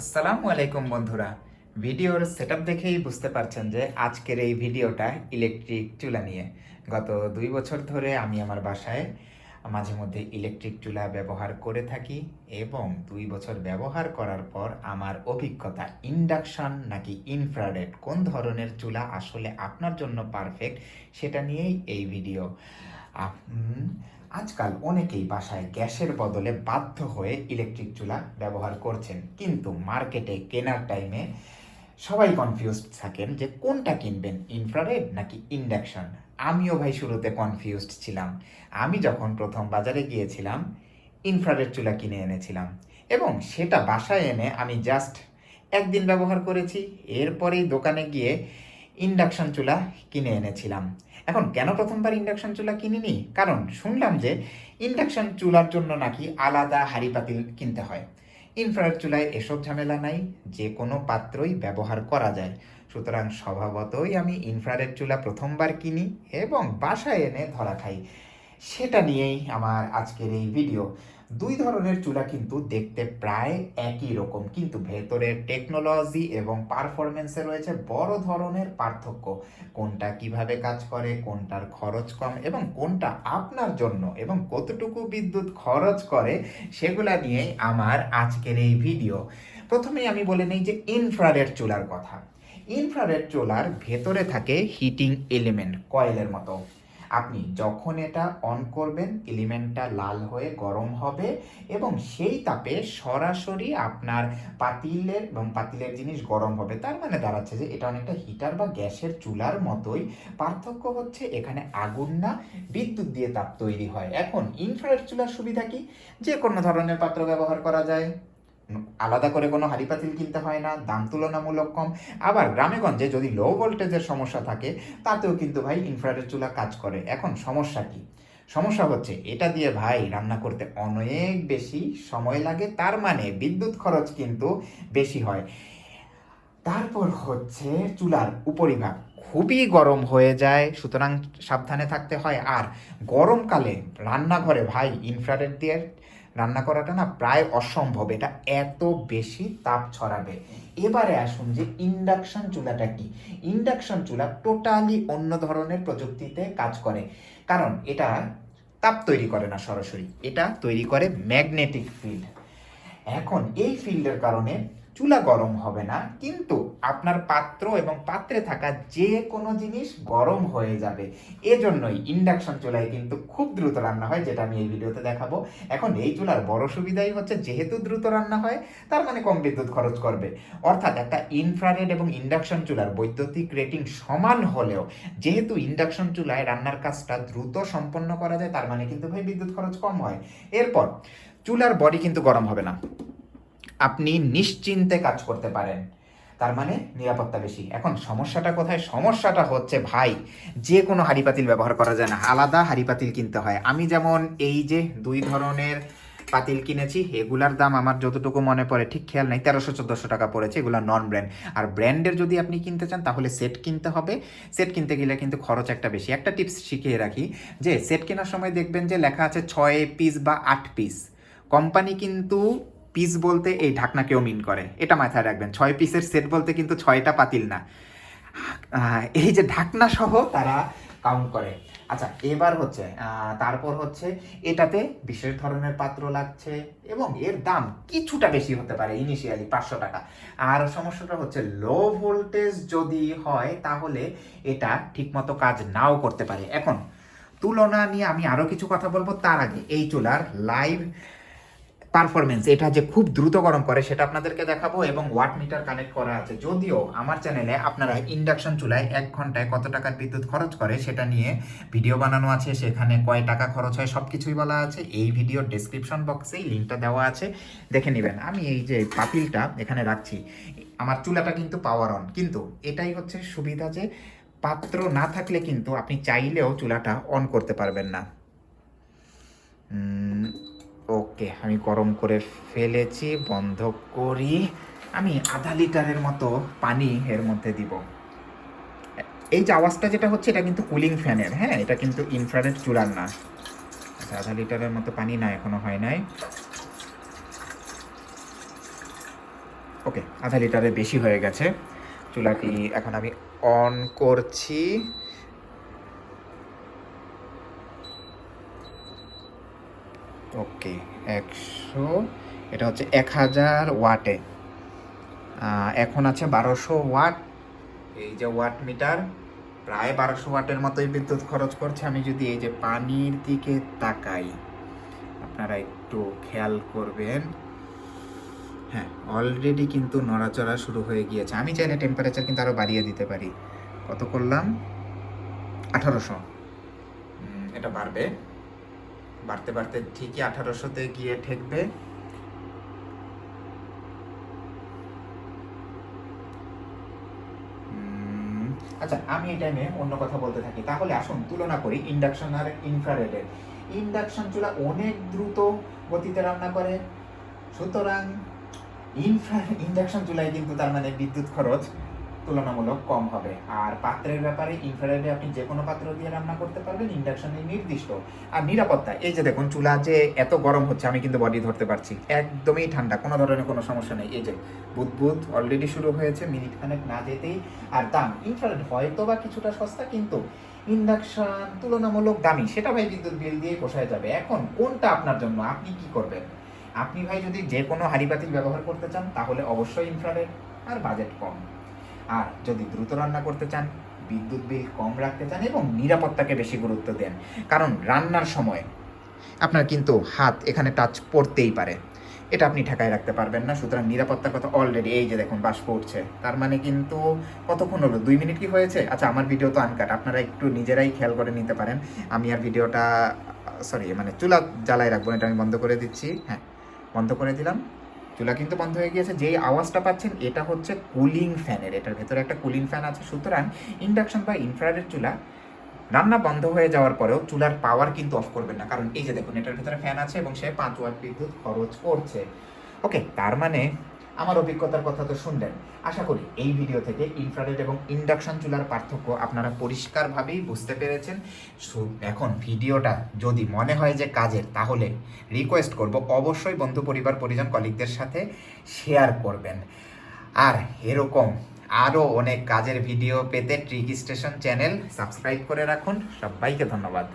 আসসালামু আলাইকুম বন্ধুরা। ভিডিওর সেটআপ দেখেই বুঝতে পারছেন যে আজকের এই ভিডিওটা ইলেকট্রিক চুলা নিয়ে। গত দুই বছর ধরে আমি আমার বাসায় মাঝে মধ্যে ইলেকট্রিক চুলা ব্যবহার করে থাকি এবং দুই বছর ব্যবহার করার পর আমার অভিজ্ঞতা ইন্ডাকশান নাকি ইনফ্রারেড কোন ধরনের চুলা আসলে আপনার জন্য পারফেক্ট সেটা নিয়েই এই ভিডিও আজকাল অনেকেই বাসায় গ্যাসের বদলে বাধ্য হয়ে ইলেকট্রিক চুলা ব্যবহার করছেন। কিন্তু মার্কেটে কেনার টাইমে সবাই কনফিউজড থাকেন যে কোনটা কিনবেন ইনফ্রারেড নাকি ইন্ডাকশন আমিও ভাই শুরুতে কনফিউজড ছিলাম। আমি যখন প্রথম বাজারে গিয়েছিলাম ইনফ্রারেড চুলা কিনে এনেছিলাম। এবং সেটা বাসায় এনে আমি জাস্ট একদিন ব্যবহার করেছি। এরপরেই দোকানে গিয়ে ইন্ডাকশন চুলা কিনে এনেছিলাম। এখন কেন প্রথমবার ইন্ডাকশন চুলা কিনিনি? কারণ শুনলাম যে ইন্ডাকশন চুলার জন্য নাকি আলাদা হাড়ি পাতিল কিনতে হয়। ইনফ্রারেড চুলায় এসব ঝামেলা নাই, যে কোনো পাত্রই ব্যবহার করা যায়। সুতরাং স্বভাবতই আমি ইনফ্রারেড চুলা প্রথমবার কিনি এবং বাসায় এনে ধরা খাই। সেটা নিয়েই আমার আজকের এই ভিডিও দুই ধরনের চুলা কিন্তু দেখতে প্রায় একই রকম, কিন্তু ভেতরের টেকনোলজি এবং পারফরমেন্সে রয়েছে বড় ধরনের পার্থক্য। কোনটা কীভাবে কাজ করে, কোনটার খরচ কম এবং কোনটা আপনার জন্য এবং কতটুকু বিদ্যুৎ খরচ করে, সেগুলা নিয়েই আমার আজকের এই ভিডিও প্রথমেই আমি বলে নেই যে ইনফ্রারেড চুলার কথা। ইনফ্রারেড চুলার ভেতরে থাকে হিটিং এলিমেন্ট কয়েলের মতো। আপনি যখন এটা অন করবেন, এলিমেন্টটা লাল হয়ে গরম হবে এবং সেই তাপে সরাসরি আপনার পাতিলের এবং পাতিলের জিনিস গরম হবে। তার মানে দাঁড়াচ্ছে যে এটা অনেকটা হিটার বা গ্যাসের চুলার মতোই। পার্থক্য হচ্ছে এখানে আগুন না, বিদ্যুৎ দিয়ে তাপ তৈরি হয়। এখন ইনফ্রারেড চুলার সুবিধা কি? যে কোনো ধরনের পাত্র ব্যবহার করা যায়। আলাদা করে কোনো হাঁড়ি পাতিল কিনতে হয় না, দাম তুলনামূলক কম। আবার গ্রামেগঞ্জে যদি লো ভোল্টেজের সমস্যা থাকে, তাতেও কিন্তু ভাই ইনফ্রারেড চুলা কাজ করে। এখন সমস্যা কি? সমস্যা হচ্ছে, এটা দিয়ে ভাই রান্না করতে অনেক বেশি সময় লাগে, তার মানে বিদ্যুৎ খরচ কিন্তু বেশি হয়। তারপর হচ্ছে চুলার উপরিভাগ। খুবই গরম হয়ে যায়, সুতরাং সাবধানে থাকতে হয়। আর গরমকালে রান্নাঘরে ভাই ইনফ্রারেড দিয়ে রান্না করাটা না প্রায় অসম্ভব। এটা এত বেশি তাপ ছড়াবে। এবারে আসুন যে ইন্ডাকশন চুলাটা কি? ইন্ডাকশন চুলা টোটালি অন্য ধরনের প্রযুক্তিতে কাজ করে। কারণ এটা তাপ তৈরি করে না সরাসরি, এটা তৈরি করে ম্যাগনেটিক ফিল্ড এখন এই ফিল্ডের কারণে চুলা গরম হবে না, কিন্তু আপনার পাত্র এবং পাত্রে থাকা যে কোনো জিনিস গরম হয়ে যাবে। এজন্যই ইন্ডাকশন চুলায় কিন্তু খুব দ্রুত রান্না হয়, যেটা আমি এই ভিডিওতে দেখাবো। এখন এই চুলার বড় সুবিধাই হচ্ছে, যেহেতু দ্রুত রান্না হয়, তার মানে কম বিদ্যুৎ খরচ করবে। অর্থাৎ একটা ইনফ্রারেড এবং ইন্ডাকশন চুলার বৈদ্যুতিক রেটিং সমান হলেও, যেহেতু ইন্ডাকশন চুলায় রান্নার কাজটা দ্রুত সম্পন্ন করা যায়, তার মানে কিন্তু ভাই বিদ্যুৎ খরচ কম হয়। এরপর, চুলার বডি কিন্তু গরম হবে না। আপনি নিশ্চিন্তে কাজ করতে পারেন। তার মানে নিরাপত্তা বেশি। এখন সমস্যাটা কোথায়? সমস্যাটা হচ্ছে, ভাই যে কোনো হাঁড়ি পাতিল ব্যবহার করা যায় না। আলাদা হাঁড়ি পাতিল কিনতে হয়। আমি যেমন এই যে দুই ধরনের পাতিল কিনেছি, এগুলার দাম আমার যতটুকু মনে পড়ে, ঠিক খেয়াল নাই, তেরোশো, চোদ্দোশো টাকা পড়েছে, এগুলো নন ব্র্যান্ড আর ব্র্যান্ডের যদি আপনি কিনতে চান, তাহলে সেট কিনতে হবে। সেট কিনতে গেলে কিন্তু খরচ একটা বেশি। একটা টিপস শিখিয়ে রাখি যে সেট কেনার সময় দেখবেন যে লেখা আছে ছয় পিস বা আট পিস কোম্পানি কিন্তু পিস বলতে এই ঢাকনাকেও মিন করে। এটা মাথায় রাখবেন। ছয় পিসের সেট বলতে কিন্তু ছয়টা পাতিল না। এই যে ঢাকনা সহ তারা কাউন্ট করে। আচ্ছা এবার হচ্ছে তারপর হচ্ছে এটাতে বিশেষ ধরনের পাত্র লাগছে এবং এর দাম কিছুটা বেশি হতে পারে ইনিশিয়ালি পাঁচশো টাকা। আর সমস্যাটা হচ্ছে লো ভোল্টেজ যদি হয় তাহলে এটা ঠিকমতো কাজ নাও করতে পারে। এখন, তুলনা নিয়ে আমি আরও কিছু কথা বলব। তার আগে এই চুলার লাইভ পারফরমেন্স এটা যে খুব দ্রুত গরম করে, সেটা আপনাদেরকে দেখাবো এবং ওয়াট মিটার কানেক্ট করা আছে। যদিও আমার চ্যানেলে আপনারা ইন্ডাকশন চুলায় এক ঘন্টায় কত টাকার বিদ্যুৎ খরচ করে, সেটা নিয়ে ভিডিও বানানো আছে, সেখানে কয় টাকা খরচ হয় সব কিছুই বলা আছে। এই ভিডিওর ডেসক্রিপশন বক্সেই লিঙ্কটা দেওয়া আছে, দেখে নেবেন। আমি এই যে পাতিলটা এখানে রাখছি, আমার চুলাটা কিন্তু পাওয়ার অন কিন্তু এটাই হচ্ছে সুবিধা যে পাত্র না থাকলে কিন্তু আপনি চাইলেও চুলাটা অন করতে পারবেন না। ওকে, আমি গরম করে ফেলেছি, বন্ধ করি। আমি আধা লিটারের মতো পানি এর মধ্যে দিব। এই যে আওয়াজটা যেটা হচ্ছে, এটা কিন্তু কুলিং ফ্যানের হ্যাঁ? এটা কিন্তু ইনফ্রারেড চুলার না। আচ্ছা আধা লিটারের মতো পানি না, এখনও হয় নাই। ওকে, আধা লিটারের বেশি হয়ে গেছে। চুলাটি এখন আমি অন করছি। ওকে, একশো, এটা হচ্ছে এক হাজার ওয়াটে। এখন আছে বারোশো ওয়াট। এই যে ওয়াট মিটার, প্রায় বারোশো ওয়াটের মতোই বিদ্যুৎ খরচ করছে। আমি যদি এই যে পানির দিকে তাকাই, আপনারা একটু খেয়াল করবেন। হ্যাঁ অলরেডি কিন্তু নড়াচড়া শুরু হয়ে গিয়েছে। আমি চাইলে টেম্পারেচার কিন্তু আরও বাড়িয়ে দিতে পারি। কত করলাম? আঠারোশো। এটা বাড়বে। বাড়তে বাড়তে ঠিকই আঠারোশোতে গিয়ে ঠেকবে। আচ্ছা আমি এই টাইমে অন্য কথা বলতে থাকি। তাহলে আসুন, তুলনা করি ইন্ডাকশন আর ইনফ্রারেডের ইন্ডাকশন চুলা অনেক দ্রুত গতিতে রান্না করে। সুতরাং ইনফ্রা ইন্ডাকশন চুলায় কিন্তু তার মানে বিদ্যুৎ খরচ। তুলনামূলক কম হবে। আর পাত্রের ব্যাপারে ইনফ্রারেডে আপনি যে কোনো পাত্র দিয়ে রান্না করতে পারবেন ইন্ডাকশনে নির্দিষ্ট। আর নিরাপত্তা, এই যে দেখুন, চুলা যে এত গরম হচ্ছে, আমি কিন্তু বডি ধরতে পারছি। একদমই ঠান্ডা, কোনো ধরনের কোনো সমস্যা নেই। এই যে বুদবুদ অলরেডি শুরু হয়েছে মিনিট খানেক না যেতেই। আর দাম ইনফ্রারেড হয়তো বা কিছুটা সস্তা, কিন্তু ইন্ডাকশন তুলনামূলক দামি, সেটা ভাই বিদ্যুৎ বিল দিয়ে পোষায় যাবে। এখন কোনটা আপনার জন্য, আপনি কি করবেন? আপনি ভাই যদি যে কোনো হাড়ি ব্যবহার করতে চান, তাহলে অবশ্যই ইনফ্রারেড আর বাজেট কম। আর যদি দ্রুত রান্না করতে চান, বিদ্যুৎ বিল কম রাখতে চান এবং নিরাপত্তাকে বেশি গুরুত্ব দেন। কারণ রান্নার সময় আপনার কিন্তু হাত এখানে টাচ পড়তেই পারে। এটা আপনি ঠেকায় রাখতে পারবেন না। সুতরাং নিরাপত্তার কথা অলরেডি এই যে দেখুন, বাষ্প উঠছে। তার মানে কিন্তু কতক্ষণ হলো? দুই মিনিট কি হয়েছে? আচ্ছা আমার ভিডিও তো আনকাট আপনারা একটু নিজেরাই খেয়াল করে নিতে পারেন। আমি আর ভিডিওটা সরি মানে চুলা জ্বালায় রাখব এটা আমি বন্ধ করে দিচ্ছি। হ্যাঁ বন্ধ করে দিলাম। চুলা কিন্তু বন্ধ হয়ে গিয়েছে। যেই আওয়াজটা পাচ্ছেন, এটা হচ্ছে কুলিং ফ্যানের এটার ভেতরে একটা কুলিং ফ্যান আছে। সুতরাং ইন্ডাকশন বা ইনফ্রারেড চুলা রান্না বন্ধ হয়ে যাওয়ার পরেও চুলার পাওয়ার কিন্তু অফ করবেন না। কারণ এই যে দেখুন, এটার ভেতরে ফ্যান আছে এবং সে পাঁচ ওয়াট বিদ্যুৎ খরচ করছে। ওকে তার মানে আমার অভিজ্ঞতার কথা তো শুনলেন। আশা করি এই ভিডিও থেকে ইনফ্রারেড এবং ইন্ডাকশন চুলার পার্থক্য আপনারা পরিষ্কারভাবেই বুঝতে পেরেছেন। এখন ভিডিওটা যদি মনে হয় যে কাজের, তাহলে রিকোয়েস্ট করব অবশ্যই বন্ধু, পরিবার, পরিজন কলিগদের সাথে শেয়ার করবেন। আর এরকম আরও অনেক কাজের ভিডিও পেতে ট্রিক স্টেশন চ্যানেল সাবস্ক্রাইব করে রাখুন। সবাইকে ধন্যবাদ।